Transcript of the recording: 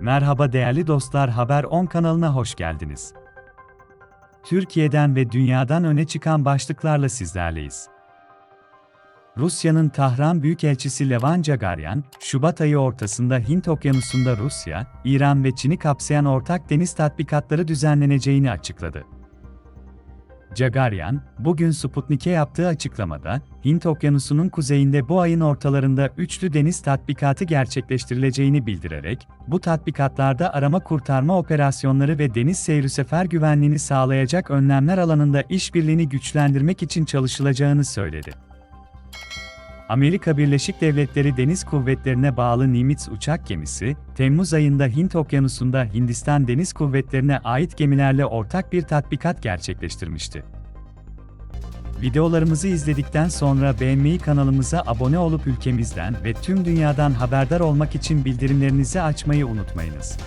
Merhaba değerli dostlar Haber 10 kanalına hoş geldiniz. Türkiye'den ve dünyadan öne çıkan başlıklarla sizlerleyiz. Rusya'nın Tahran Büyükelçisi Levan Cagaryan, Şubat ayı ortasında Hint Okyanusu'nda Rusya, İran ve Çin'i kapsayan ortak deniz tatbikatları düzenleneceğini açıkladı. Cagaryan, bugün Sputnik'e yaptığı açıklamada, Hint Okyanusu'nun kuzeyinde bu ayın ortalarında üçlü deniz tatbikatı gerçekleştirileceğini bildirerek, bu tatbikatlarda arama kurtarma operasyonları ve deniz seyri sefer güvenliğini sağlayacak önlemler alanında işbirliğini güçlendirmek için çalışılacağını söyledi. Amerika Birleşik Devletleri Deniz Kuvvetlerine bağlı Nimitz uçak gemisi, Temmuz ayında Hint Okyanusu'nda Hindistan Deniz Kuvvetlerine ait gemilerle ortak bir tatbikat gerçekleştirmişti. Videolarımızı izledikten sonra beğenmeyi kanalımıza abone olup ülkemizden ve tüm dünyadan haberdar olmak için bildirimlerinizi açmayı unutmayınız.